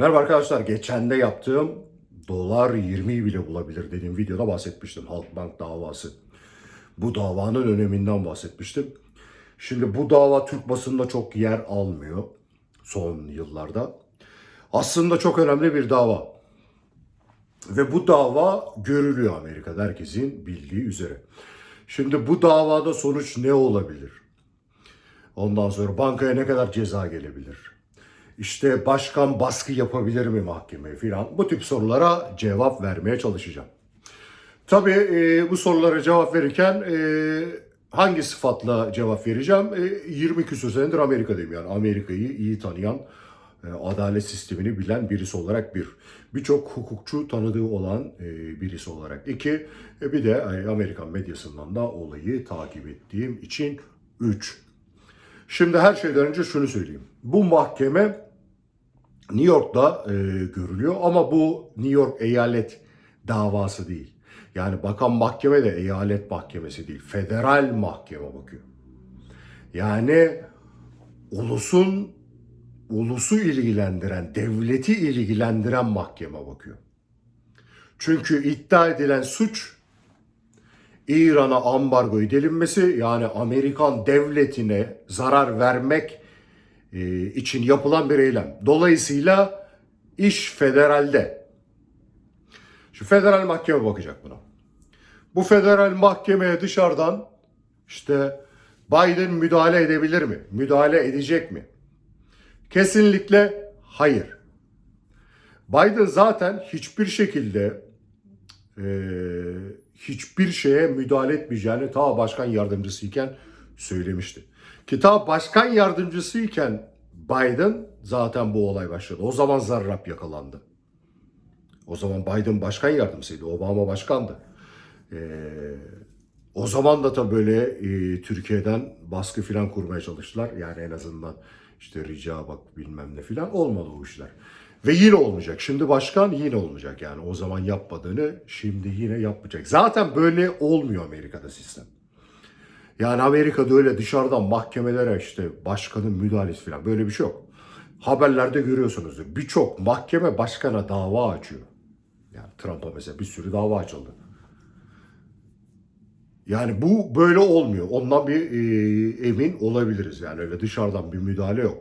Merhaba arkadaşlar. Geçen de yaptığım dolar 20'yi bile bulabilir dediğim videoda bahsetmiştim. Halkbank davası. Bu davanın öneminden bahsetmiştim. Şimdi bu dava Türk basında çok yer almıyor son yıllarda. Aslında çok önemli bir dava. Ve bu dava görülüyor Amerika'da herkesin bildiği üzere. Şimdi bu davada sonuç ne olabilir? Ondan sonra bankaya ne kadar ceza gelebilir? İşte başkan baskı yapabilir mi mahkemeye filan? Bu tip sorulara cevap vermeye çalışacağım. Tabii e, bu sorulara cevap verirken e, hangi sıfatla cevap vereceğim? E, 20 küsur senedir Amerika'dayım yani Amerika'yı iyi tanıyan, e, adalet sistemini bilen birisi olarak bir. Birçok hukukçu tanıdığı olan e, birisi olarak. iki e, bir de e, Amerikan medyasından da olayı takip ettiğim için üç. Şimdi her şeyden önce şunu söyleyeyim. Bu mahkeme New York'ta e, görülüyor ama bu New York eyalet davası değil. Yani bakan mahkeme de eyalet mahkemesi değil. Federal mahkeme bakıyor. Yani ulusun ulusu ilgilendiren, devleti ilgilendiren mahkeme bakıyor. Çünkü iddia edilen suç İran'a ambargo delinmesi yani Amerikan devletine zarar vermek e, için yapılan bir eylem. Dolayısıyla iş federalde. Şu federal mahkeme bakacak buna. Bu federal mahkemeye dışarıdan işte Biden müdahale edebilir mi? Müdahale edecek mi? Kesinlikle hayır. Biden zaten hiçbir şekilde e, hiçbir şeye müdahale etmeyeceğini ta başkan yardımcısıyken söylemişti. Ki ta başkan yardımcısıyken Biden zaten bu olay başladı. O zaman Zarrab yakalandı. O zaman Biden başkan yardımcısıydı. Obama başkandı. Ee, o zaman da tabii böyle e, Türkiye'den baskı filan kurmaya çalıştılar. Yani en azından işte rica bak bilmem ne filan olmadı o işler. Ve yine olmayacak. Şimdi başkan yine olmayacak. Yani o zaman yapmadığını şimdi yine yapmayacak. Zaten böyle olmuyor Amerika'da sistem. Yani Amerika'da öyle dışarıdan mahkemelere işte başkanın müdahalesi falan böyle bir şey yok. Haberlerde görüyorsunuzdur. Birçok mahkeme başkana dava açıyor. Yani Trump'a mesela bir sürü dava açıldı. Yani bu böyle olmuyor. Ondan bir e, emin olabiliriz. Yani öyle dışarıdan bir müdahale yok.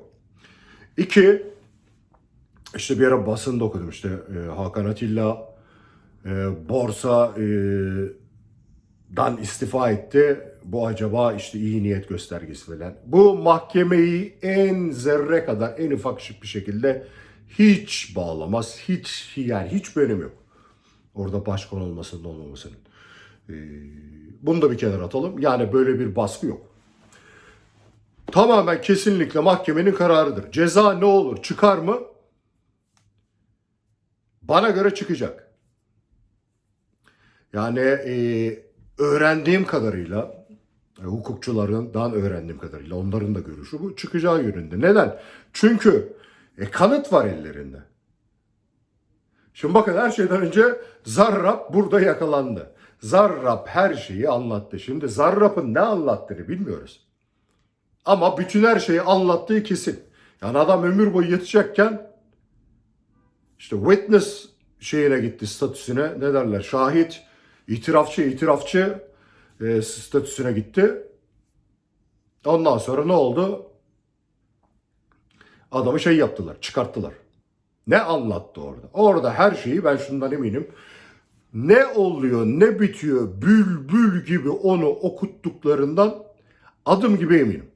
İki, işte bir ara basında okudum işte e, Hakan Atilla e, borsa e, dan istifa etti. Bu acaba işte iyi niyet göstergesi falan. Bu mahkemeyi en zerre kadar en ufak bir şekilde hiç bağlamaz. Hiç yani hiç bir önemi yok. Orada başkan olmasının olmamasının. Ee, bunu da bir kenara atalım. Yani böyle bir baskı yok. Tamamen kesinlikle mahkemenin kararıdır. Ceza ne olur? Çıkar mı? Bana göre çıkacak. Yani e, öğrendiğim kadarıyla e, hukukçularından öğrendiğim kadarıyla onların da görüşü bu çıkacağı yönünde. Neden? Çünkü e, kanıt var ellerinde. Şimdi bakın her şeyden önce Zarrab burada yakalandı. Zarrab her şeyi anlattı. Şimdi Zarrab'ın ne anlattığını bilmiyoruz. Ama bütün her şeyi anlattığı kesin. Yani adam ömür boyu yetişecekken işte witness şeyine gitti statüsüne ne derler şahit, itirafçı, itirafçı e, statüsüne gitti. Ondan sonra ne oldu? Adamı şey yaptılar, çıkarttılar. Ne anlattı orada? Orada her şeyi ben şundan eminim. Ne oluyor, ne bitiyor bülbül gibi onu okuttuklarından adım gibi eminim.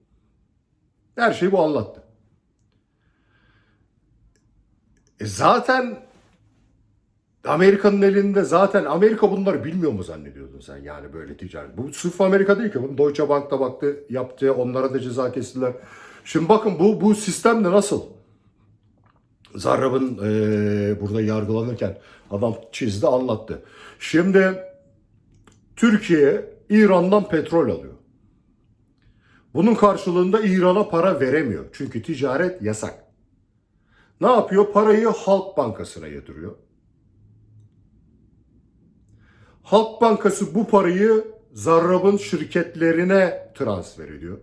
Her şeyi bu anlattı. E zaten Amerika'nın elinde zaten Amerika bunları bilmiyor mu zannediyordun sen yani böyle ticaret. Bu sırf Amerika değil ki. Bunu Deutsche Bank'ta baktı, yaptı. Onlara da ceza kestiler. Şimdi bakın bu bu sistem de nasıl? Zarrab'ın e, burada yargılanırken adam çizdi anlattı. Şimdi Türkiye İran'dan petrol alıyor. Bunun karşılığında İran'a para veremiyor. Çünkü ticaret yasak. Ne yapıyor? Parayı Halk Bankası'na yatırıyor. Halk Bankası bu parayı Zarrab'ın şirketlerine transfer ediyor.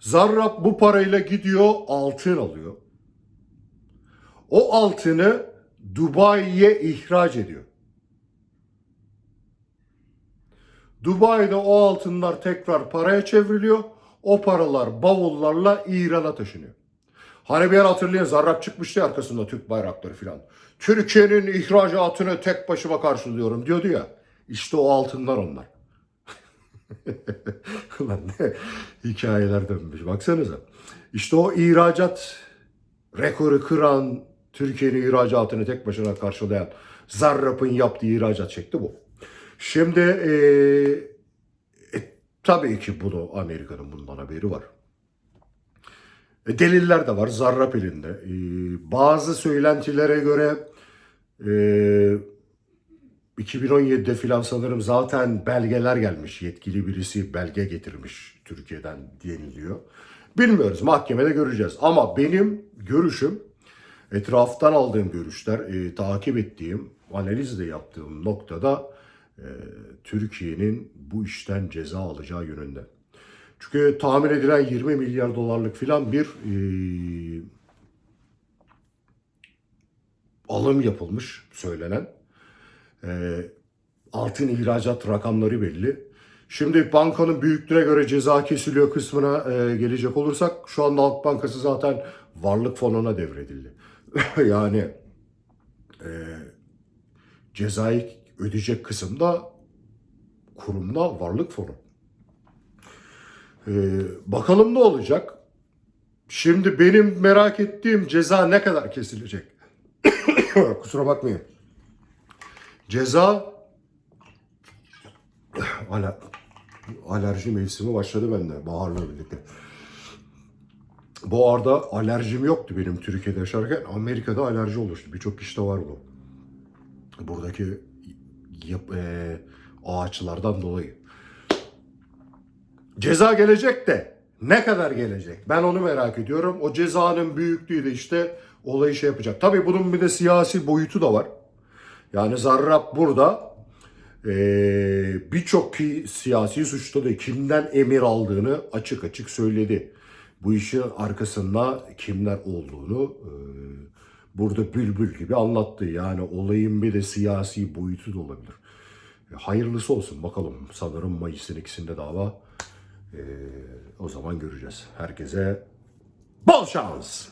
Zarrab bu parayla gidiyor altın alıyor. o altını Dubai'ye ihraç ediyor. Dubai'de o altınlar tekrar paraya çevriliyor. O paralar bavullarla İran'a taşınıyor. Hani bir yer hatırlayın zarrab çıkmıştı arkasında Türk bayrakları filan. Türkiye'nin ihracatını tek başıma karşılıyorum diyordu ya. İşte o altınlar onlar. Ulan ne hikayeler dönmüş. Baksanıza. İşte o ihracat rekoru kıran Türkiye'nin ihracatını tek başına karşılayan Zarrab'ın yaptığı ihracat şekli bu. Şimdi eee, e, tabii ki bunu Amerika'nın bundan haberi var. E, deliller de var Zarrab elinde. E, bazı söylentilere göre e, 2017'de filan sanırım zaten belgeler gelmiş. Yetkili birisi belge getirmiş Türkiye'den deniliyor. Bilmiyoruz mahkemede göreceğiz. Ama benim görüşüm etraftan aldığım görüşler, e, takip ettiğim, analiz de yaptığım noktada e, Türkiye'nin bu işten ceza alacağı yönünde. Çünkü tahmin edilen 20 milyar dolarlık filan bir e, alım yapılmış söylenen. E, altın ihracat rakamları belli. Şimdi bankanın büyüklüğüne göre ceza kesiliyor kısmına e, gelecek olursak şu anda Halk Bankası zaten varlık fonuna devredildi. yani e, cezayı ödeyecek kısımda kurumda varlık fonu. Ee, bakalım ne olacak? Şimdi benim merak ettiğim ceza ne kadar kesilecek? Kusura bakmayın. Ceza alerji mevsimi başladı bende baharla birlikte. Bu arada alerjim yoktu benim Türkiye'de yaşarken. Amerika'da alerji oluştu. Birçok kişide var bu. Buradaki yap- eee, ağaçlardan dolayı. Ceza gelecek de ne kadar gelecek? Ben onu merak ediyorum. O cezanın büyüklüğü de işte olayı şey yapacak. Tabii bunun bir de siyasi boyutu da var. Yani Zarrab burada eee, birçok siyasi suçta da kimden emir aldığını açık açık söyledi. Bu işin arkasında kimler olduğunu eee, burada bülbül gibi anlattı. Yani olayın bir de siyasi boyutu da olabilir. E, Hayırlısı olsun bakalım. Sanırım Mayıs'ın ikisinde dava. Ee, o zaman göreceğiz. Herkese bol şans.